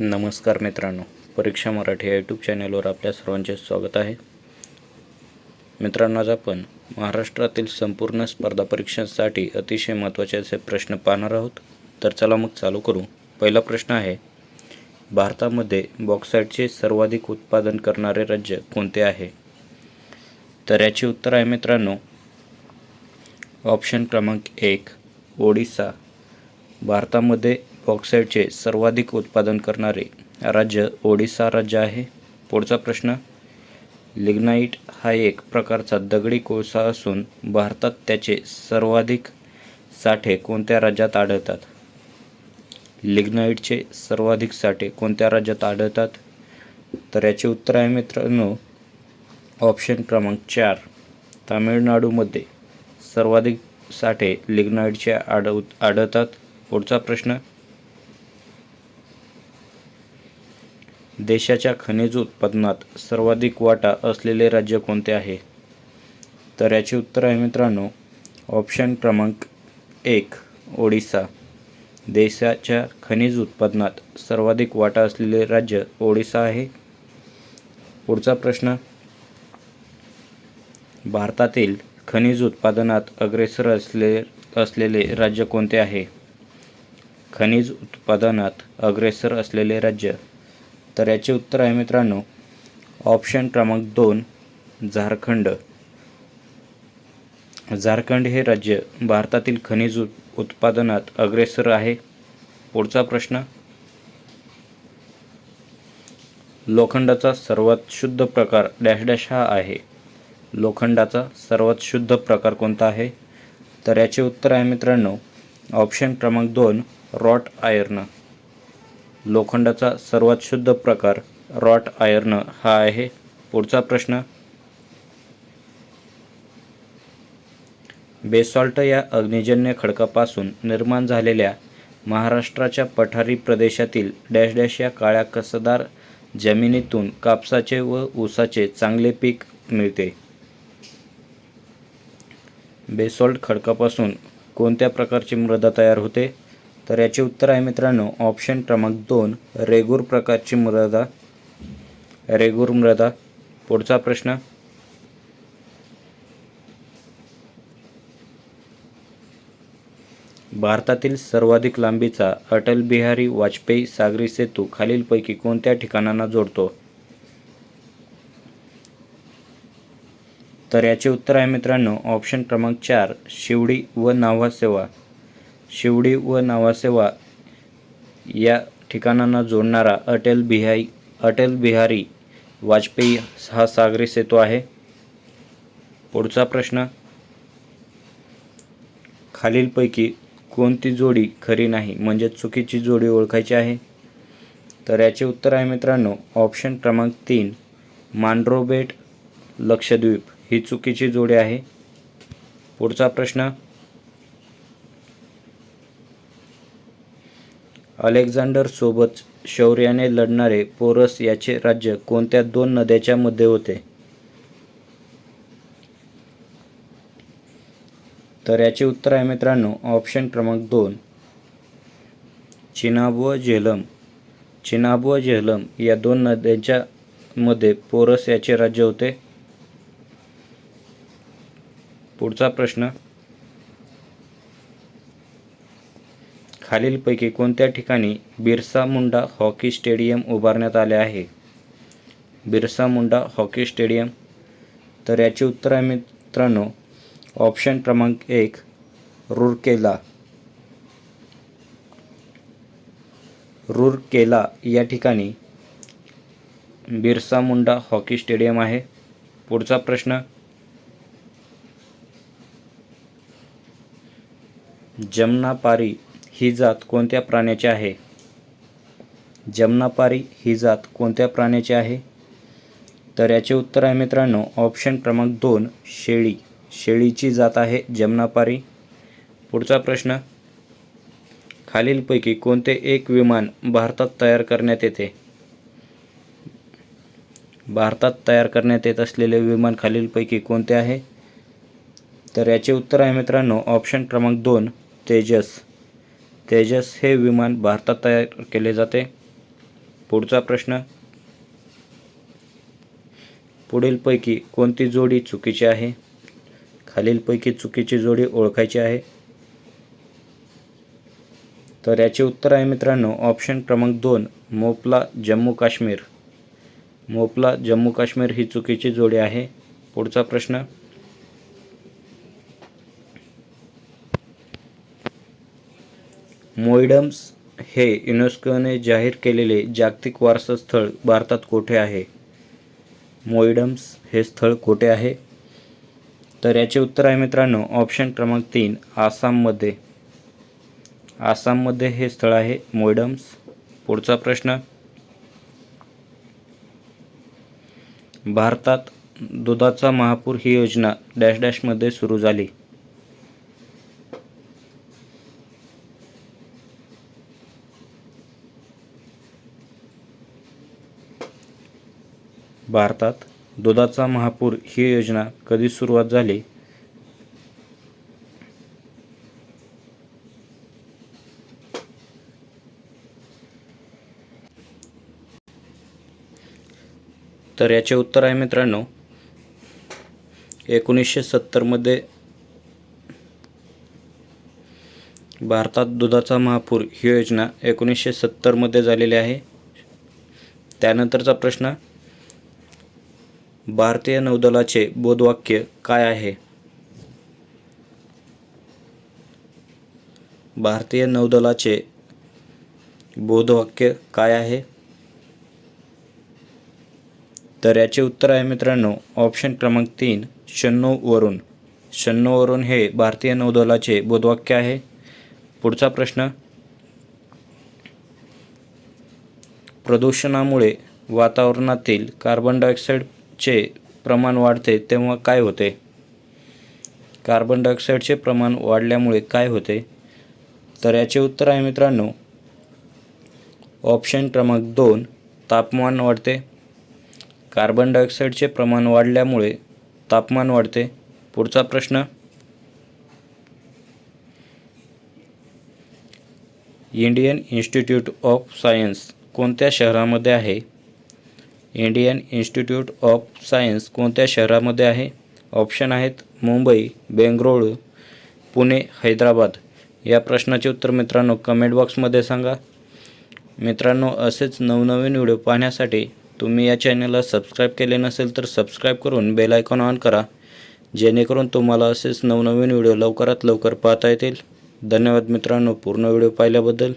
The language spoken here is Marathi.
नमस्कार मित्रांनो परीक्षा मराठी या यूट्यूब चॅनलवर आपल्या सर्वांचे स्वागत आहे. मित्रांनो आज आपण महाराष्ट्रातील संपूर्ण स्पर्धा परीक्षांसाठी अतिशय महत्त्वाचे असे प्रश्न पाहणार आहोत. तर चला मग चालू करू. पहिला प्रश्न आहे भारतामध्ये बॉक्साईटचे सर्वाधिक उत्पादन करणारे राज्य कोणते आहे? तर याचे उत्तर आहे मित्रांनो ऑप्शन क्रमांक एक ओडिसा. भारतामध्ये बॉक्साईटचे सर्वाधिक उत्पादन करणारे राज्य ओडिसा राज्य आहे. पुढचा प्रश्न लिग्नाईट हा एक प्रकारचा दगडी कोळसा असून भारतात त्याचे सर्वाधिक साठे कोणत्या राज्यात आढळतात? लिग्नाईटचे सर्वाधिक साठे कोणत्या राज्यात आढळतात? तर याचे उत्तर आहे मित्रांनो ऑप्शन क्रमांक चार तामिळनाडूमध्ये सर्वाधिक साठे लिग्नाईटचे आढ आढळतात. पुढचा प्रश्न देशाच्या खनिज उत्पादनात सर्वाधिक वाटा असलेले राज्य कोणते आहे? तर याचे उत्तर आहे मित्रांनो ऑप्शन क्रमांक एक ओडिसा. देशाच्या खनिज उत्पादनात सर्वाधिक वाटा असलेले राज्य ओडिसा आहे. पुढचा प्रश्न भारतातील खनिज उत्पादनात अग्रेसर असले असलेले राज्य कोणते आहे? खनिज उत्पादनात अग्रेसर असलेले राज्य तर याचे उत्तर आहे मित्रांनो ऑप्शन क्रमांक दोन झारखंड. झारखंड हे राज्य भारतातील खनिज उत्पादनात अग्रेसर आहे. पुढचा प्रश्न लोखंडाचा सर्वात शुद्ध प्रकार डॅश डॅश हा आहे. लोखंडाचा सर्वात शुद्ध प्रकार कोणता आहे? तर याचे उत्तर आहे मित्रांनो ऑप्शन क्रमांक दोन रॉट आयर्न. लोखंडाचा सर्वात शुद्ध प्रकार रॉट आयर्न हा आहे. पुढचा प्रश्न. बेसॉल्ट या अग्निजन्य खडकापासून निर्माण झालेल्या महाराष्ट्राच्या पठारी प्रदेशातील डॅश डॅश या काळ्या कसदार जमिनीतून कापसाचे व ऊसाचे चांगले पीक मिळते. बेसॉल्ट खडकापासून कोणत्या प्रकारची मृदा तयार होते? तर याचे उत्तर आहे मित्रांनो ऑप्शन क्रमांक दोन रेगूर प्रकारची मृदा. रेगूर मृदा पुढचा प्रश्न. भारतातील सर्वाधिक लांबीचा अटल बिहारी वाजपेयी सागरी सेतू खालीलपैकी कोणत्या ठिकाणांना जोडतो? तर याचे उत्तर आहे मित्रांनो ऑप्शन क्रमांक चार शिवडी व नाव्हा सेवा. शिवडी व नावासेवा या ठिकाणांना जोडणारा अटल बिहारी अटल बिहारी वाजपेयी हा सागरी सेतू आहे. पुढचा प्रश्न खालीलपैकी कोणती जोडी खरी नाही म्हणजे चुकीची जोडी ओळखायची आहे? तर याचे उत्तर आहे मित्रांनो ऑप्शन क्रमांक तीन मांड्रोबेट लक्षद्वीप ही चुकीची जोडी आहे. पुढचा प्रश्न अलेक्झांडरसोबत शौर्याने लढणारे पोरस याचे राज्य कोणत्या दोन नद्याच्या मध्ये होते? तर याचे उत्तर आहे मित्रांनो ऑप्शन क्रमांक दोन. चिनाबुआ जेहलम झेलम. जेहलम झेलम या दोन नद्यांच्या मध्ये पोरस याचे राज्य होते. पुढचा प्रश्न. खालीलपैकी कोणत्या ठिकाणी बिरसा मुंडा हॉकी स्टेडियम उभारण्यात आले आहे? Birsa Munda hockey stadium? तर याचे उत्तर आहे मित्रांनो ऑप्शन क्रमांक एक रुरकेला. रुरकेला या ठिकाणी बिरसा मुंडा हॉकी स्टेडियम आहे. पुढचा प्रश्न जमनापारी ही जात कोणत्या प्राण्याची आहे? जमनापारी ही जात कोणत्या प्राण्याची आहे? तर याचे उत्तर आहे मित्रांनो ऑप्शन क्रमांक दोन शेळी. शेळीची जात आहे जमनापारी. पुढचा प्रश्न खालीलपैकी कोणते एक विमान भारतात तयार करण्यात येते? भारतात तयार करण्यात येत असलेले विमान खालीलपैकी कोणते आहे? तर याचे उत्तर आहे मित्रांनो ऑप्शन क्रमांक दोन तेजस. तेजस हे विमान भारतात तयार केले जाते. पुढचा प्रश्न. पुढीलपैकी कोणती जोडी चुकीची आहे? खालीलपैकी चुकीची जोडी ओळखायची आहे. तर याचे उत्तर आहे मित्रांनो ऑप्शन क्रमांक दोन मोपला जम्मू काश्मीर. मोपला जम्मू काश्मीर ही चुकीची जोडी आहे. पुढचा प्रश्न. मोईडम्स हे युनेस्कोने जाहीर केलेले जागतिक वारसा स्थळ भारतात कोठे आहे? मोईडम्स हे स्थळ कोठे आहे? तर याचे उत्तर आहे मित्रांनो ऑप्शन क्रमांक तीन आसाममध्ये. आसाममध्ये हे स्थळ आहे मोईडम्स पुढचा प्रश्न. भारतात दुधाचा महापूर ही योजना डॅश डॅशमध्ये सुरू झाली. भारतात दुधाचा महापूर ही योजना कधी सुरुवात झाली? तर याचे उत्तर आहे मित्रांनो एकोणीसशे सत्तरमध्ये भारतात दुधाचा महापूर ही योजना एकोणीसशे सत्तरमध्ये झालेली आहे. त्यानंतरचा प्रश्न भारतीय नौदलाचे बोधवाक्य काय आहे? भारतीय नौदलाचे बोधवाक्य काय आहे? तर याचे उत्तर आहे मित्रांनो ऑप्शन क्रमांक तीन शण्णववरून शण्णववरून हे भारतीय नौदलाचे बोधवाक्य आहे. पुढचा प्रश्न प्रदूषणामुळे वातावरणातील कार्बन डायऑक्साईड चे प्रमाण वाढते तेव्हा काय होते? कार्बन डायऑक्साईडचे प्रमाण वाढल्यामुळे काय होते? तर याचे उत्तर आहे मित्रांनो ऑप्शन क्रमांक दोन तापमान वाढते. कार्बन डायऑक्साईडचे प्रमाण वाढल्यामुळे तापमान वाढते. पुढचा प्रश्न इंडियन इन्स्टिट्यूट ऑफ सायन्स कोणत्या शहरामध्ये आहे? इंडियन इन्स्टिट्यूट ऑफ सायन्स कोणत्या शहरामध्ये आहे? ऑप्शन आहेत मुंबई बेंगळुरू पुणे हैदराबाद. या प्रश्नाचे उत्तर मित्रांनो कमेंट बॉक्समध्ये सांगा. मित्रांनो असेच नवनवीन व्हिडिओ पाहण्यासाठी तुम्ही या चॅनलला सबस्क्राईब केले नसेल तर सबस्क्राईब करून बेल आयकॉन ऑन करा. जेणेकरून तुम्हाला असेच नवनवीन व्हिडिओ लवकरात लवकर पाहता येतील. धन्यवाद मित्रांनो. पूर्ण व्हिडिओ पाहिल्याबद्दल.